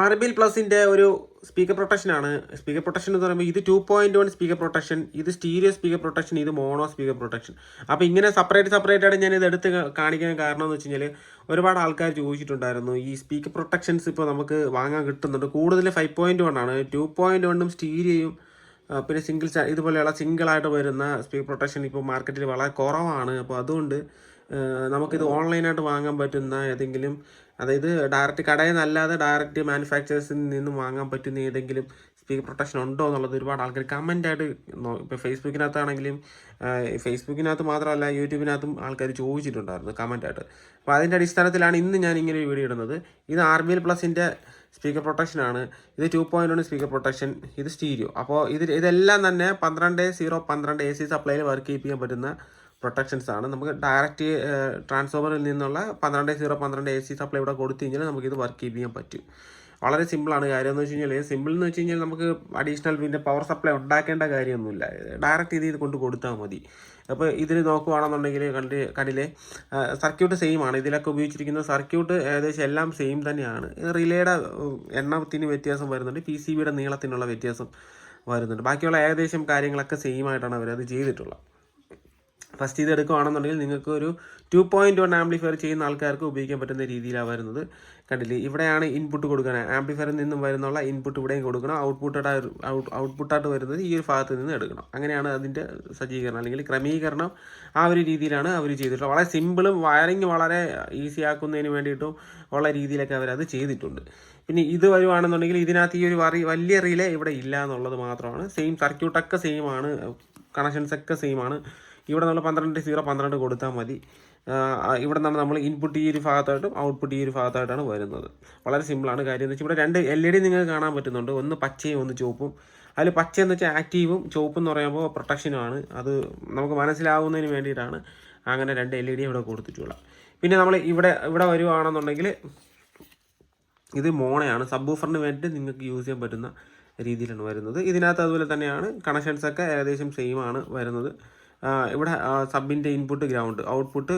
R B പ്ലസിന്റെ ഒരു speaker പ്രൊട്ടക്ഷനാണ് speaker protection എന്ന് പറയുമ്പോൾ ഇത് two point one speaker protection ഇത് സ്റ്റീരിയോ സ്പീക്കർ പ്രൊട്ടക്ഷൻ ഇത് മോണോ സ്പീക്കർ പ്രൊട്ടക്ഷൻ അപ്പോൾ ഇങ്ങനെ സെപ്പറേറ്റ് സെപ്പറേറ്റ് ആയിട്ട് ഞാൻ ഇത് എടുത്ത് കാണിക്കാൻ കാരണം എന്ന് വെച്ച് കഴിഞ്ഞാൽ ഒരുപാട് ആൾക്കാർ ചോദിച്ചിട്ടുണ്ടായിരുന്നു. ഈ സ്പീക്കർ പ്രൊട്ടക്ഷൻസ് ഇപ്പോൾ നമുക്ക് വാങ്ങാൻ കിട്ടുന്നുണ്ട്. കൂടുതൽ ഫൈവ് പോയിന്റ് വൺ ആണ്. ടു പോയിന്റ് വണ്ണും സ്റ്റീരിയോയും പിന്നെ സിംഗിൾ ഇതുപോലെയുള്ള സിംഗിളായിട്ട് വരുന്ന സ്പീക്കർ പ്രൊട്ടക്ഷൻ ഇപ്പോൾ മാർക്കറ്റിൽ വളരെ കുറവാണ്. അപ്പോൾ അതുകൊണ്ട് നമുക്കിത് ഓൺലൈനായിട്ട് വാങ്ങാൻ പറ്റുന്ന ഏതെങ്കിലും അതായത് ഡയറക്റ്റ് കടയിൽ നിന്നല്ലാതെ ഡയറക്റ്റ് മാനുഫാക്ചറേഴ്സിൽ നിന്നും വാങ്ങാൻ പറ്റുന്ന ഏതെങ്കിലും സ്പീക്കർ പ്രൊട്ടക്ഷൻ ഉണ്ടോ എന്നുള്ളത് ഒരുപാട് ആൾക്കാർ കമന്റായിട്ട് ഇപ്പോൾ ഫേസ്ബുക്കിനകത്താണെങ്കിലും ഫേസ്ബുക്കിനകത്ത് മാത്രമല്ല യൂട്യൂബിനകത്തും ആൾക്കാർ ചോദിച്ചിട്ടുണ്ടായിരുന്നു കമന്റായിട്ട് അപ്പോൾ അതിന്റെ അടിസ്ഥാനത്തിലാണ് ഇന്ന് ഞാൻ ഇങ്ങനെ ഒരു വീഡിയോ ഇടുന്നത്. ഇത് ആർ ബി എൽ പ്ലസിന്റെ സ്പീക്കർ പ്രൊട്ടക്ഷനാണ് ഇത് two point one speaker protection ഇത് സ്റ്റീരിയോ അപ്പോൾ ഇത് ഇതെല്ലാം തന്നെ പന്ത്രണ്ട് സീറോ പന്ത്രണ്ട് എ സി സപ്ലൈയിൽ വർക്ക് ചെയ്യിപ്പിക്കാൻ പറ്റുന്ന പ്രൊട്ടക്ഷൻസ് ആണ്. നമുക്ക് ഡയറക്റ്റ് ട്രാൻസ്ഫോമറിൽ നിന്നുള്ള പന്ത്രണ്ട് സീറോ പന്ത്രണ്ട് എ സി സപ്ലൈ ഇവിടെ കൊടുത്തു കഴിഞ്ഞാൽ നമുക്കിത് വർക്ക് ചെയ്യാൻ പറ്റും. വളരെ സിമ്പിളാണ് കാര്യം എന്ന് വെച്ച് കഴിഞ്ഞാൽ സിമ്പിൾ എന്ന് വെച്ച് കഴിഞ്ഞാൽ നമുക്ക് അഡീഷണൽ പിന്നെ പവർ സപ്ലൈ ഉണ്ടാക്കേണ്ട കാര്യമൊന്നുമില്ല. ഡയറക്റ്റ് ഇത് കൊണ്ട് കൊടുത്താൽ മതി. അപ്പോൾ ഇതിൽ നോക്കുവാണെന്നുണ്ടെങ്കിൽ കണ്ട് കണ്ടില്ലേ? സർക്യൂട്ട് സെയിം ആണ്. ഇതിലൊക്കെ ഉപയോഗിച്ചിരിക്കുന്ന സർക്യൂട്ട് ഏകദേശം എല്ലാം സെയിം തന്നെയാണ്. റിലേയുടെ എണ്ണത്തിന് വ്യത്യാസം വരുന്നുണ്ട്. പി സി ബിയുടെ നീളത്തിനുള്ള വ്യത്യാസം വരുന്നുണ്ട്. ബാക്കിയുള്ള ഏകദേശം കാര്യങ്ങളൊക്കെ സെയിം ആയിട്ടാണ് അവരത് ചെയ്തിട്ടുള്ളത്. ഫസ്റ്റ് ഇത് എടുക്കുകയാണെന്നുണ്ടെങ്കിൽ നിങ്ങൾക്ക് ഒരു ടു പോയിന്റ് വൺ ആംപ്ലിഫയർ ചെയ്യുന്ന ആൾക്കാർക്ക് ഉപയോഗിക്കാൻ പറ്റുന്ന രീതിയിലാണ് വരുന്നത് കണ്ടില്ലേ? ഇവിടെയാണ് ഇൻപുട്ട് കൊടുക്കണം. ആംപ്ലിഫയറിൽ നിന്നും വരുന്നുള്ള ഇൻപുട്ട് ഇവിടെയും കൊടുക്കണം. ഔട്ട്പുട്ടായിട്ട് ഔട്ട്പുട്ടായിട്ട് വരുന്നത് ഈ ഒരു ഭാഗത്ത് നിന്ന് എടുക്കണം. അങ്ങനെയാണ് അതിന്റെ സജ്ജീകരണം. അല്ലെങ്കിൽ ക്രമീകരണം ആ ഒരു രീതിയിലാണ് അവർ ചെയ്തിട്ടുള്ളത്. വളരെ സിമ്പിളും വയറിങ് വളരെ ഈസി ആക്കുന്നതിന് വേണ്ടിയിട്ടും ഉള്ള രീതിയിലൊക്കെ അവരത് ചെയ്തിട്ടുണ്ട്. പിന്നെ ഇത് വരുവാണെന്നുണ്ടെങ്കിൽ ഇതിനകത്ത് ഈ ഒരു വറി വലിയ റിലേ ഇവിടെ ഇല്ല എന്നുള്ളത് മാത്രമാണ്. സെയിം സർക്യൂട്ടൊക്കെ സെയിം ആണ്. കണക്ഷൻസൊക്കെ സെയിം ആണ്. ഇവിടെ നമ്മൾ പന്ത്രണ്ട് സീറോ പന്ത്രണ്ട് കൊടുത്താൽ മതി. ഇവിടെ നിന്നാണ് നമ്മൾ ഇൻപുട്ട് ഈ ഒരു ഭാഗത്തായിട്ടും ഔട്ട്പുട്ട് ഈ ഒരു ഭാഗത്തായിട്ടാണ് വരുന്നത്. വളരെ സിമ്പിളാണ് കാര്യം. എന്ന് വെച്ചാൽ ഇവിടെ രണ്ട് എൽ ഇ ഡി നിങ്ങൾക്ക് കാണാൻ പറ്റുന്നുണ്ട്. ഒന്ന് പച്ചയും ഒന്ന് ചുവപ്പും. അതിൽ പച്ച എന്ന് വെച്ചാൽ ആക്റ്റീവും ചുവപ്പ് എന്ന് പറയുമ്പോൾ പ്രൊട്ടക്ഷനുമാണ് അത് നമുക്ക് മനസ്സിലാവുന്നതിന് വേണ്ടിയിട്ടാണ് അങ്ങനെ രണ്ട് എൽ ഇ ഡി ഇവിടെ കൊടുത്തിട്ടുള്ളത്. പിന്നെ നമ്മൾ ഇവിടെ ഇവിടെ വരുവാണെന്നുണ്ടെങ്കിൽ ഇത് മോണയാണ്. സബ് ബൂഫറിന് വേണ്ടി നിങ്ങൾക്ക് യൂസ് ചെയ്യാൻ പറ്റുന്ന രീതിയിലാണ് വരുന്നത്. ഇതിനകത്ത് അതുപോലെ തന്നെയാണ്. കണക്ഷൻസൊക്കെ ഏകദേശം സെയിം ആണ് വരുന്നത്. ഇവിടെ സബിന്റെ ഇൻപുട്ട് ഗ്രൗണ്ട് ഔട്ട്പുട്ട്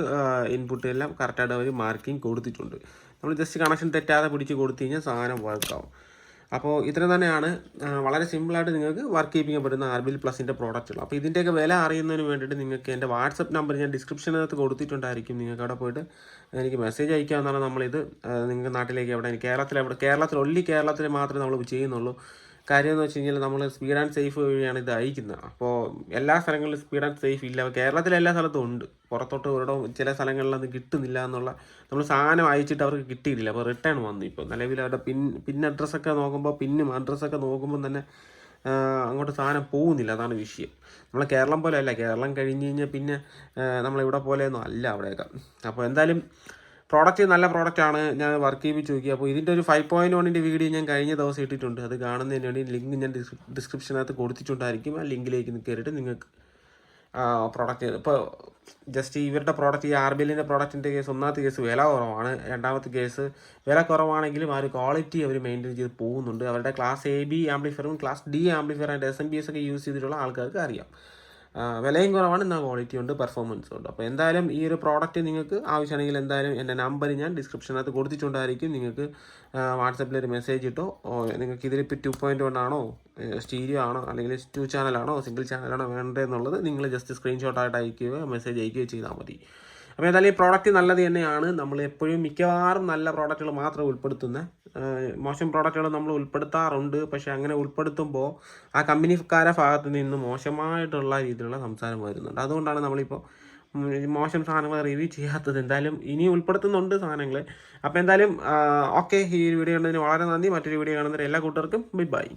ഇൻപുട്ട് എല്ലാം കറക്റ്റായിട്ട് അവർ മാർക്കിംഗ് കൊടുത്തിട്ടുണ്ട്. നമ്മൾ ജസ്റ്റ് കണക്ഷൻ തെറ്റാതെ പിടിച്ച് കൊടുത്തു കഴിഞ്ഞാൽ സാധനം വർക്കാവും അപ്പോൾ ഇത്ര തന്നെയാണ് വളരെ സിമ്പിളായിട്ട് നിങ്ങൾക്ക് വർക്ക് ചെയ്യിപ്പിക്കാൻ പറ്റുന്ന ആർ ബി എൽ പ്ലസിന്റെ പ്രോഡക്റ്റുകൾ അപ്പോൾ ഇതിന്റെയൊക്കെ വില അറിയുന്നതിന് വേണ്ടിയിട്ട് നിങ്ങൾക്ക് എന്റെ വാട്സപ്പ് നമ്പർ ഞാൻ ഡിസ്ക്രിപ്ഷനകത്ത് കൊടുത്തിട്ടുണ്ടായിരിക്കും. നിങ്ങൾക്ക് അവിടെ പോയിട്ട് എനിക്ക് മെസ്സേജ് അയക്കാവുന്നതാണ് നമ്മളിത്. നിങ്ങൾക്ക് നാട്ടിലേക്ക് എവിടെ കേരളത്തിൽ എവിടെ കേരളത്തിൽ ഒല്ലി കേരളത്തിൽ മാത്രമേ നമ്മൾ ചെയ്യുന്നുള്ളൂ. കാര്യം എന്ന് വെച്ച് കഴിഞ്ഞാൽ നമ്മൾ സ്പീഡ് ആൻഡ് സേഫ് വഴിയാണ് ഇത് അയക്കുന്നത്. അപ്പോൾ എല്ലാ സ്ഥലങ്ങളിലും സ്പീഡ് ആൻഡ് സേഫ് ഇല്ല. കേരളത്തിലെ എല്ലാ സ്ഥലത്തും ഉണ്ട്. പുറത്തോട്ട് ഒരിടം ചില സ്ഥലങ്ങളിലൊന്നും കിട്ടുന്നില്ല എന്നുള്ള നമ്മൾ സാധനം അയച്ചിട്ട് അവർക്ക് കിട്ടിയിട്ടില്ല. അപ്പോൾ റിട്ടേൺ വന്നു ഇപ്പോൾ നിലവിൽ അവരുടെ പിൻ പിൻ അഡ്രസ്സൊക്കെ നോക്കുമ്പോൾ പിന്നും അഡ്രസ്സൊക്കെ നോക്കുമ്പോൾ തന്നെ അങ്ങോട്ട് സാധനം പോകുന്നില്ല. അതാണ് വിഷയം. നമ്മളെ കേരളം പോലെ അല്ല. കേരളം കഴിഞ്ഞ് കഴിഞ്ഞാൽ പിന്നെ നമ്മളിവിടെ പോലെയൊന്നും അല്ല അവിടെയൊക്കെ. അപ്പോൾ എന്തായാലും പ്രോഡക്റ്റ് നല്ല പ്രോഡക്റ്റാണ് ഞാൻ വർക്ക് ചെയ്യിപ്പിച്ച് നോക്കി അപ്പോൾ ഇതിന്റെ ഒരു ഫൈവ് പോയിന്റ് വണ്ണിന്റെ വീഡിയോ ഞാൻ കഴിഞ്ഞ ദിവസം ഇട്ടിട്ടുണ്ട്. അത് കാണുന്നതിന് വേണ്ടി ലിങ്ക് ഞാൻ ഡിസ്ക്രിപ്ഷനകത്ത് കൊടുത്തിട്ടുണ്ടായിരിക്കും. ആ ലിങ്കിലേക്ക് കയറിയിട്ട് നിങ്ങൾക്ക് പ്രോഡക്റ്റ് ഇപ്പോൾ ജസ്റ്റ് ഇവരുടെ പ്രോഡക്റ്റ് ഈ ആർ ബി എല്ലിന്റെ പ്രോഡക്റ്റിന്റെ കേസ് ഒന്നാമത്തെ കേസ് വില കുറവാണ്. രണ്ടാമത്തെ കേസ് വില കുറവാണെങ്കിലും ആ ഒരു ക്വാളിറ്റി അവർ മെയിന്റെയിൻ ചെയ്ത് പോകുന്നുണ്ട്. അവരുടെ class A B ആംപ്ലിഫയറും class D amplifier and S M P S ഒക്കെ യൂസ് ചെയ്തിട്ടുള്ള ആൾക്കാർക്ക് അറിയാം. വിലയും കുറവാണ് എന്നാൽ ക്വാളിറ്റി ഉണ്ട് പെർഫോമൻസും ഉണ്ട്. അപ്പോൾ എന്തായാലും ഈ ഒരു പ്രോഡക്റ്റ് നിങ്ങൾക്ക് ആവശ്യമാണെങ്കിൽ എന്തായാലും എന്റെ നമ്പർ ഞാൻ ഡിസ്ക്രിപ്ഷനകത്ത് കൊടുത്തിട്ടുണ്ടായിരിക്കും. നിങ്ങൾക്ക് വാട്സപ്പിൽ ഒരു മെസ്സേജ് ഇട്ടോ നിങ്ങൾക്ക് നിങ്ങൾക്ക് ഇതിലിപ്പോൾ ടു പോയിന്റ് വൺ ആണോ സ്റ്റീരിയോ ആണോ അല്ലെങ്കിൽ ടു ചാനലാണോ സിംഗിൾ ചാനലാണോ വേണ്ടതെന്നുള്ളത് നിങ്ങൾ ജസ്റ്റ് സ്ക്രീൻഷോട്ടായിട്ട് അയക്കുകയോ മെസ്സേജ് അയക്കുകയോ ചെയ്താൽ മതി. അപ്പോൾ ഏതായാലും പ്രോഡക്റ്റ് നല്ലത് തന്നെയാണ്. നമ്മൾ എപ്പോഴും മിക്കവാറും നല്ല പ്രോഡക്റ്റുകൾ മാത്രം ഉൾപ്പെടുത്തുന്ന മോശം പ്രോഡക്റ്റുകൾ നമ്മൾ ഉൾപ്പെടുത്താറുണ്ട്. പക്ഷേ അങ്ങനെ ഉൾപ്പെടുത്തുമ്പോൾ ആ കമ്പനിക്കാരെ ഭാഗത്ത് നിന്ന് മോശമായിട്ടുള്ള രീതിയിലുള്ള സംസാരം വരുന്നുണ്ട്. അതുകൊണ്ടാണ് നമ്മളിപ്പോൾ മോശം സാധനങ്ങൾ റിവ്യൂ ചെയ്യാത്തത്. എന്തായാലും ഇനി ഉൾപ്പെടുത്തുന്നുണ്ട് സാധനങ്ങൾ. അപ്പോൾ എന്തായാലും ഓക്കെ ഈ വീഡിയോ കണ്ടതിന് വളരെ നന്ദി. മറ്റൊരു വീഡിയോ കാണുന്നവരെ എല്ലാ കൂട്ടർക്കും ബൈ ബൈ